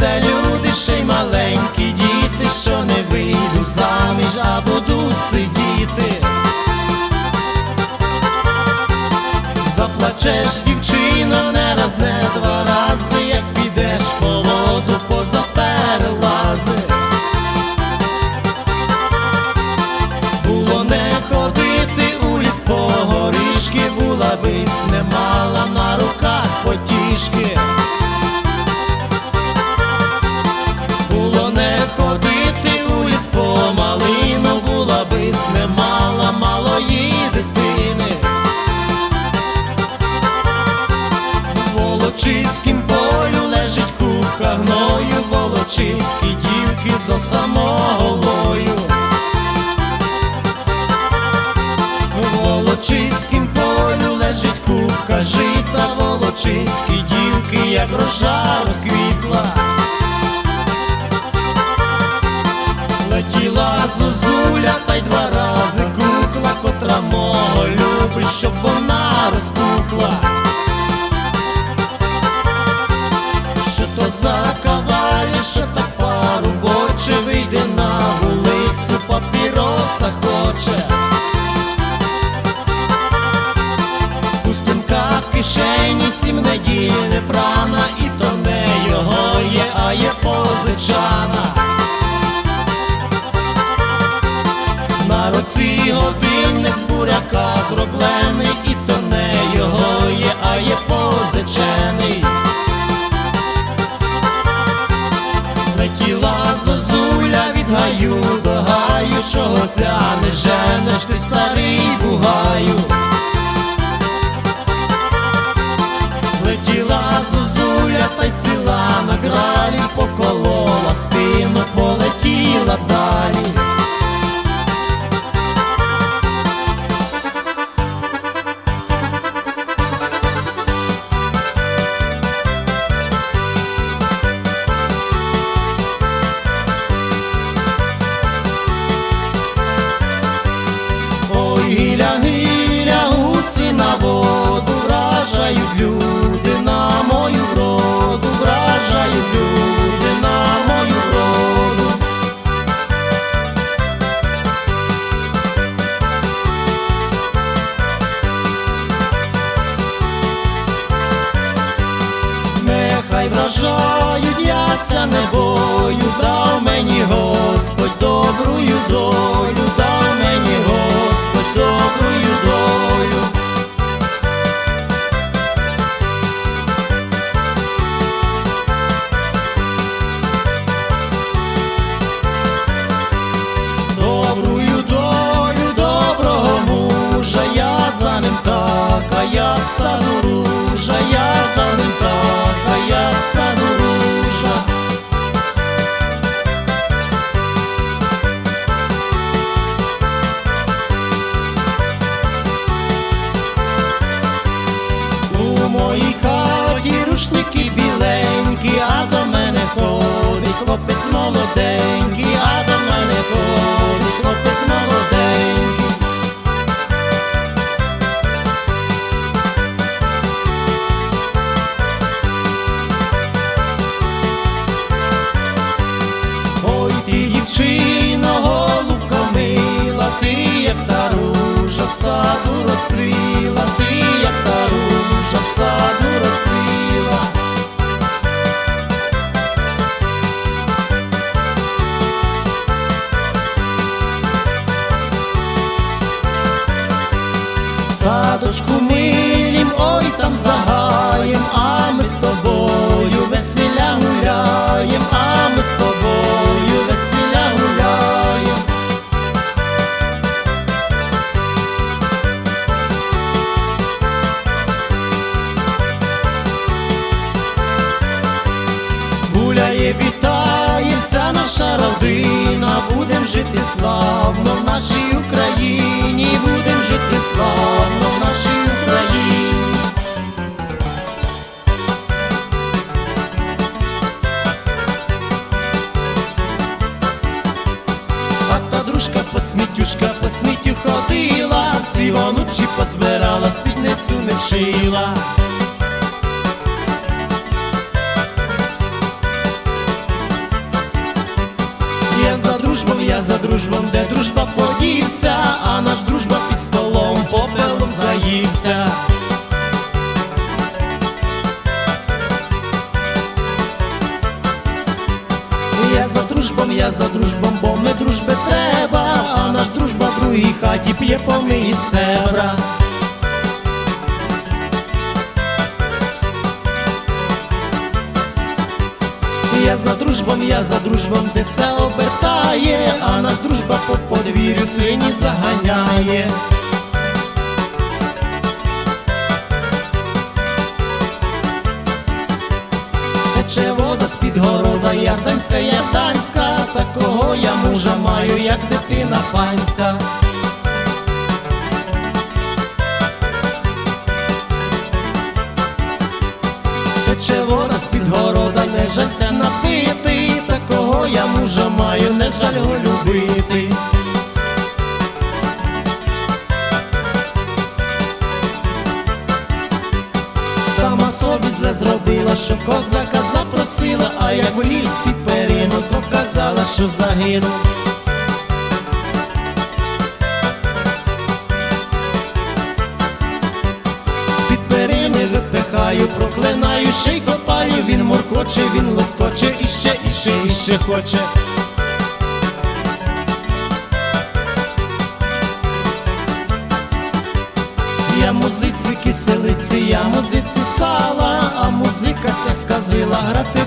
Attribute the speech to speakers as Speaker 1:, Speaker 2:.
Speaker 1: це люди ще й маленькі діти, що не вийду заміж, а буду сидіти. Заплачеш. Волочиськім полю лежить купка гною, волочиські дівки зо самоголою. Волочиським полю лежить купка жита, волочиські дівки, як рожа розквітла. Летіла зозуля та й два рази кукла, котра мого любить, щоб вона. Папіроса хоче. Пустинка в кишені, сім неділь не прана, і то не його є, а є позичана. На руці годинник старий Добрую долю, жити славно в нашій Україні, будем жити славно в нашій Україні. А та дружка посмітюшка по сміттю ходила, всі вонучі позбирала, спідницю дружба а наш дружба під столом попелом заївся. Я за дружбом, я за дружбом, бо ми дружби треба, а наш дружба в другій хаті п'є помиї з цебра. сині заганяє. Тече вода з під города, ярданська, ярданська, такого я мужа маю, як дитина панська. Тече вода з під города, не жалься напити, такого я мужа маю, не жаль його любити. Запросила, а як вліз під перину, показала, що загинув. З-під перини випихаю, проклинаю, ще й копаю, він моркоче, він лоскоче, іще, іще, іще хоче. Я музиці киселиці, я музиці сала, а музика ся сказила, грати.